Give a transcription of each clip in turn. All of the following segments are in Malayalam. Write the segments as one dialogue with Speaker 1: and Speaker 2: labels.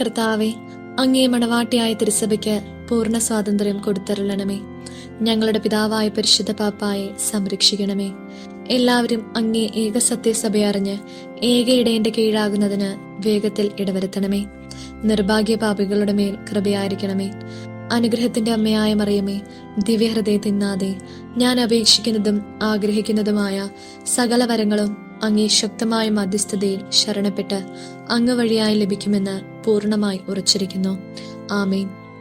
Speaker 1: കർത്താവെ അങ്ങേ മണവാട്ടിയായ തിരുസഭയ്ക്ക് പൂർണ സ്വാതന്ത്ര്യം കൊടുത്തരുളണമേ. ഞങ്ങളുടെ പിതാവായ പരിശുദ്ധ പാപ്പായെ സംരക്ഷിക്കണമേ. എല്ലാവരും അങ്ങേ ഏക സത്യസഭയറിഞ്ഞ് ഏക ഇടയന്റെ കീഴാകുന്നതിന് വേഗത്തിൽ ഇടവരുത്തണമേ. നിർഭാഗ്യ പാപികളുടെ മേൽ കൃപയായിരിക്കണമേ. അനുഗ്രഹത്തിന്റെ അമ്മയായ മറിയമേ ദിവ്യഹൃദയ തിന്നാതെ ഞാൻ അപേക്ഷിക്കുന്നതും ആഗ്രഹിക്കുന്നതുമായ സകല വരങ്ങളും അങ്ങേ ശക്തമായ മധ്യസ്ഥതയിൽ ശരണപ്പെട്ട് അങ്ങ് വഴിയായി ലഭിക്കുമെന്ന് പൂർണമായി ഉറച്ചിരിക്കുന്നു. ആമേൻ.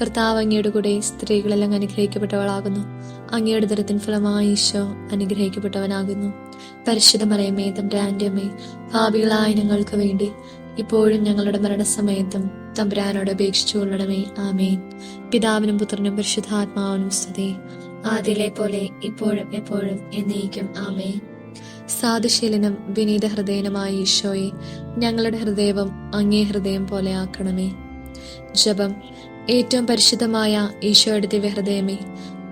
Speaker 1: കർത്താവ് അങ്ങയുടെ കൂടെ സ്ത്രീകളെല്ലാം അനുഗ്രഹിക്കപ്പെട്ടവളാകുന്നു. അങ്ങയുടെ ദരത്തിൻ ഫലമായി ഈശോ അനുഗ്രഹിക്കപ്പെട്ടവനാകുന്നു. പരിശുദ്ധ മറിയമേ തമ്പുരാന്റെ അമ്മേ ഭാവികളായ ഞങ്ങൾക്ക് വേണ്ടി ഇപ്പോഴും ഞങ്ങളുടെ മരണസമയത്തും തമ്പുരാനോട് അപേക്ഷിച്ചു കൊള്ളണമേ. ആമേൻ. പിതാവിനും പുത്രനും പരിശുദ്ധാത്മാവിനും സ്തുതി. ആദ്യയിലെ പോലെ ഇപ്പോഴും എപ്പോഴും എന്നേക്കും. ആമേൻ. സാധുശീലനും വിനീത ഹൃദയനുമായ ഈശോയെ ഞങ്ങളുടെ ഹൃദയവും അങ്ങേ ഹൃദയം പോലെ ആക്കണമേ. ജപം ഏറ്റവും പരിശുദ്ധമായ ഈശോയുടെ ദിവ്യഹൃദയമേ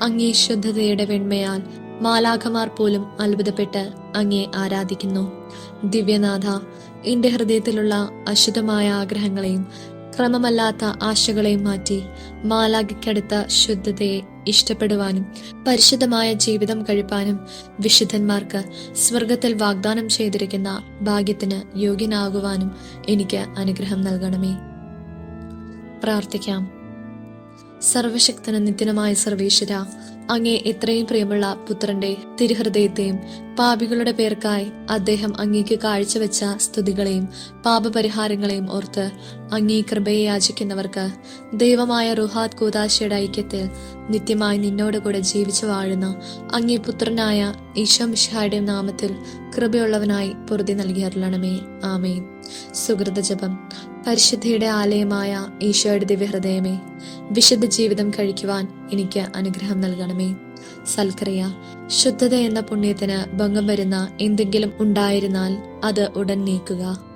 Speaker 1: അങ്ങേ ശുദ്ധതയുടെ വെണ്മയാൽ മാലാഖമാർ പോലും അത്ഭുതപ്പെട്ട് അങ്ങേ ആരാധിക്കുന്നു. ദിവ്യനാഥ എന്റെ ഹൃദയത്തിലുള്ള അശുദ്ധമായ ആഗ്രഹങ്ങളെയും ക്രമമല്ലാത്ത ആശകളെയും മാറ്റി മാലാഖയ്ക്കടുത്ത ശുദ്ധതയെ ഇഷ്ടപ്പെടുവാനും പരിശുദ്ധമായ ജീവിതം കഴിപ്പാനും വിശുദ്ധന്മാർക്ക് സ്വർഗത്തിൽ വാഗ്ദാനം ചെയ്തിരിക്കുന്ന ഭാഗ്യത്തിന് യോഗ്യനാകുവാനും എനിക്ക് അനുഗ്രഹം നൽകണമേ. പ്രാർത്ഥിക്കാം. സർവശക്തനും നിത്യനുമായ സർവേശ്വര അങ്ങേ എത്രയും പ്രിയമുള്ള പുത്രന്റെ തിരുഹൃദയത്തെയും പാപികളുടെ പേർക്കായി അദ്ദേഹം അങ്ങേക്ക് കാഴ്ചവെച്ച സ്തുതികളെയും പാപപരിഹാരങ്ങളെയും ഓർത്ത് അങ്ങേ കൃപയെ യാചിക്കുന്നവർക്ക് ദൈവമായ റുഹാദ് കൂതാശയുടെ ഐക്യത്തിൽ നിത്യമായി നിന്നോട് കൂടെ ജീവിച്ചു വാഴുന്ന അങ്ങേ പുത്രനായ ഈശോ മിഷായുടെ നാമത്തിൽ കൃപയുള്ളവനായി പൊറുതി നൽകിയറിലണമേ ആമേ സുഹൃത ജപം. പരിശുദ്ധിയുടെ ആലയമായ ഈശോയുടെ ദിവ്യഹൃദയമേ വിശുദ്ധ ജീവിതം കഴിക്കുവാൻ എനിക്ക് അനുഗ്രഹം നൽകണമേ. സൽക്രിയ ശുദ്ധത എന്ന പുണ്യത്തിന് ഭംഗം വരുന്ന എന്തെങ്കിലും ഉണ്ടായിരുന്നാൽ അത് ഉടൻ നീക്കുക.